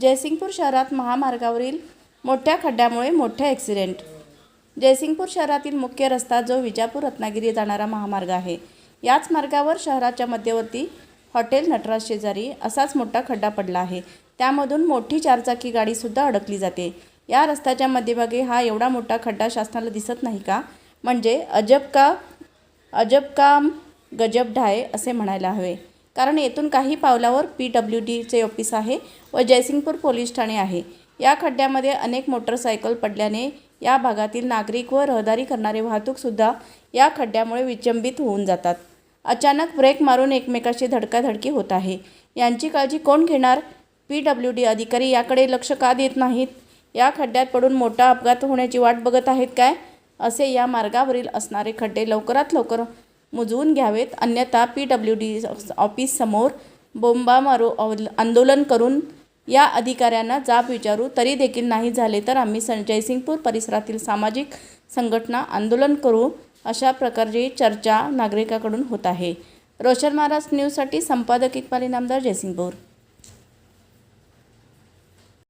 जयसिंगपूर शहरात महामार्गावरील मोठ्या खड्ड्यामुळे मोठे ॲक्सिडेंट जयसिंगपूर शहरातील मुख्य रस्ता जो विजापूर रत्नागिरी जाणारा महामार्ग आहे याच मार्गावर शहराच्या मध्यवर्ती हॉटेल नटराज शेजारी असाच मोठा खड्डा पडला आहे. त्यामधून मोठी चारचाकी गाडीसुद्धा अडकली जाते. या रस्त्याच्या मध्यभागी हा एवढा मोठा खड्डा शासनाला दिसत नाही का? म्हणजे अजब का अजब काम गजब ढाय असे म्हणायला हवे. कारण येथून काही पावलावर पी डब्ल्यू डीचे ऑफिस आहे व जयसिंगपूर पोलीस ठाणे आहे. या खड्ड्यामध्ये अनेक मोटरसायकल पडल्याने या भागातील नागरिक व रहदारी करणारे वाहतूकसुद्धा या खड्ड्यामुळे विचंबित होऊन जातात. अचानक ब्रेक मारून एकमेकाशी धडकाधडकी होत आहे. यांची काळजी कोण घेणार? पी डब्ल्यू डी अधिकारी याकडे लक्ष का देत नाहीत? या खड्ड्यात पडून मोठा अपघात होण्याची वाट बघत आहेत काय? असे या मार्गावरील असणारे खड्डे लवकरात लवकर मुजवून घ्यावेत. अन्यथा पी डब्ल्यू डी ऑफिससमोर बोंबामारू अवल- आंदोलन करून या अधिकाऱ्यांना जाब विचारू. तरी देखील नाही झाले तर आम्ही सं जयसिंगपूर परिसरातील सामाजिक संघटना आंदोलन करू अशा प्रकारची चर्चा नागरिकाकडून होत आहे. रोशन महाराज न्यूजसाठी संपादक इकबाली नामदार जयसिंगपूर.